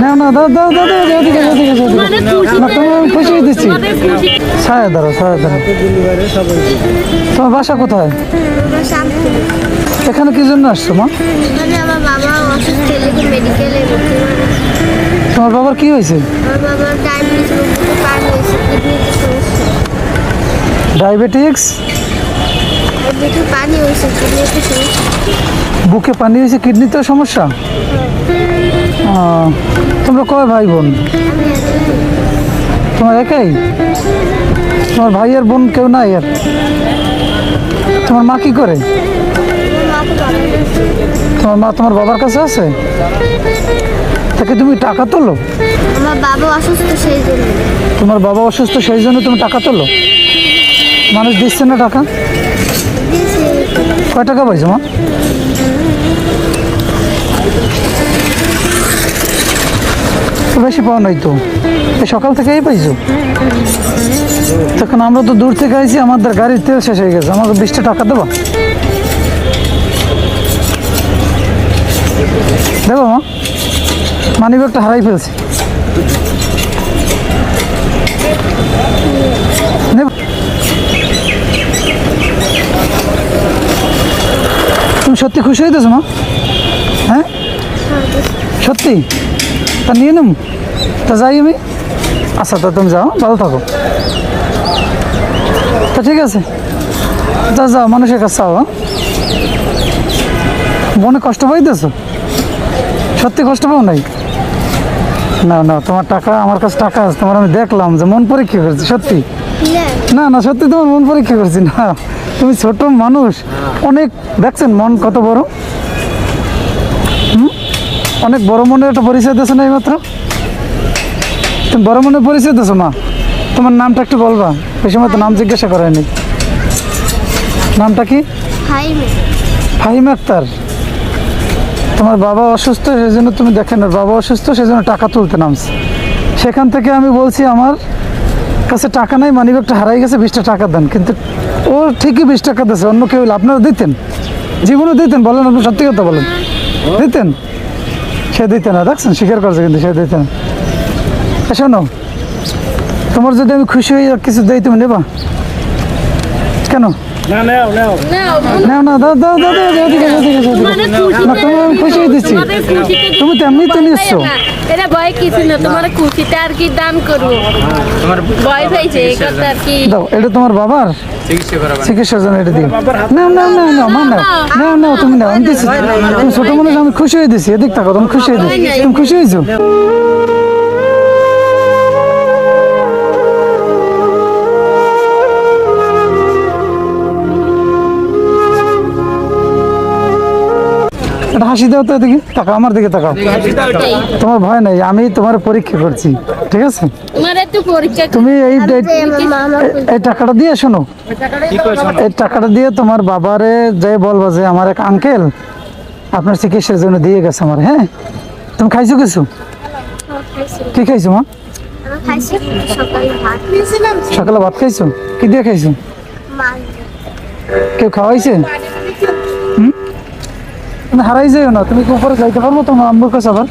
না না দাও দাও দাও দাও ওদিকে ওদিকে ওদিকে মানে না তোমার আমি খুশি হয়ে দিচ্ছি ছায়া দাঁড়ো ছায়া দাঁড়ো তোমার বাসা কোথায় এখানে কি জন্য আসছো মা মানে মানে তোমার বাবার কি হয়েছে ডায়াবেটিক্স বুকে পানি হয়েছে কিডনিতে সমস্যা তোমরা কয় ভাই বোন? তোমার একাই? তোমার ভাই আর বোন কেউ নাই আর? তোমার মা কি করে। তোমার মা তোমার বাবার কাছে আছে? তাকে তুমি টাকা তোলো? আমার বাবা অসুস্থ সেই জন্য। তোমার বাবা অসুস্থ সেই জন্য তুমি টাকা তোলো? মানুষ দিচ্ছে না টাকা? কয় টাকা পাইছো মা? বেশি পাওয়া নাই তো। সকাল থেকেই পাইছো? তখন আমরা তো দূর থেকে আইছি, আমাদের গাড়ির তেল শেষ হয়ে গেছে। আমাকে বিশটা টাকা দেবো? দেবো, মা? মানি ব্যাগটা হারাই ফেলছি। তুমি সত্যি খুশি হইতেছো, মা? হ্যাঁ? সত্যি? তা নিয়ে নেব তা যাই আমি। আচ্ছা তা তুমি যাও ভালো থাকো। তা ঠিক আছে। যা যাও মানুষের কাছে যাও হ্যাঁ? মনে কষ্ট পাইতেছো? সত্যি কষ্ট পাও নাই? না না তোমার টাকা আমার কাছে টাকা আছে তোমার আমি দেখলাম যে মন পরীক্ষা করছি সত্যি? না না সত্যি তোমার মন পরীক্ষা করছি না। তুমি ছোট মানুষ অনেক দেখছেন মন কত বড়? অনেক বড় মনের একটা পরিচয় দিয়েছ না এইমাত্র? তুমি বড় মনের পরিচয় দিয়েছ মা। তোমার নামটা একটু বলবা। ওই সময় তো নাম জিজ্ঞাসা করায়নি নামটা কি? ফাহিম আক্তার। তোমার বাবা অসুস্থ সেই জন্য তুমি দেখেন না বাবা অসুস্থ সেই জন্য টাকা তুলতে নামছে। সেখান থেকে আমি বলছি আমার কাছে টাকা নাই মানি ব্যাগটা হারাই গেছে বিশটা টাকা দেন। কিন্তু ও ঠিকই বিশ টাকা দিয়েছে অন্য কেউ আপনারা দিতেন। জীবনে দিতেন বলেন আপনি সত্যি কথা বলেন। দিতেন। সে দিতে না দেখছেন স্বীকার করছে কিন্তু সে দিতে না শোনো তোমার যদি আমি খুশি হয়ে কিছু দেই তুমি নেবা কেন মানে হয়ে তুমি তো এমনি তো নিচ্ছ এটা ভয় কিছু না তোমার খুশিতে আর কি দান করব? ভয় পাইছে এই কথা আর কি। দাও এটা তোমার বাবার? চিকিৎসার জন্য এটা দিও। না না না না মা না না না তুমি না আমি দিচ্ছি তুমি ছোট মানুষ আমি খুশি হয়ে দিছি। এদিক থাকো তুমি খুশি হয়ে দিচ্ছি তুমি খুশি হয়েছো? হাসি দাও তো এদিকে তাকাও আমার দিকে তাকাও। তোমার ভয় নাই আমি তোমার পরীক্ষা করছি ঠিক আছে? তোমার একটু পরীক্ষা তুমি এই এই টাকাটা দিয়ে শোনো। এই টাকাটা দিয়ে তোমার বাবারে যে বলব যে আমার এক আঙ্কেল আপনার চিকিৎসার জন্য দিয়ে গেছে আমার হ্যাঁ? তুমি খাইছো কিছু? কি খাইছো মা? আমি সকালে ভাত খাইছো? কি দিয়ে খাইছো? কেউ খাওয়াইছে? তুমি হারাই যাইও না। তুমি কি উপরে যাইতে পারব? তোমার আম্মুর কাছে আবার?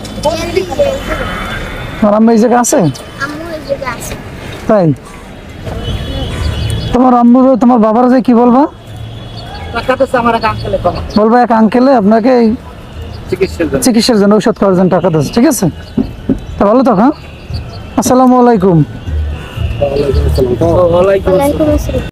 তোমার আম্মু এই জায়গায় আছে? আম্মু এই জায়গায় আছে। তাই? তোমার আম্মুর তোমার বাবার যে কি বলবা? বলবা এক আঙ্কেলে আপনাকে এই চিকিৎসার জন্য। ঔষধ খাওয়ার জন্য টাকা দিচ্ছে ঠিক আছে? তা ভালো তো হ্যাঁ? আসসালামু আলাইকুম। ওয়ালাইকুম আসসালাম।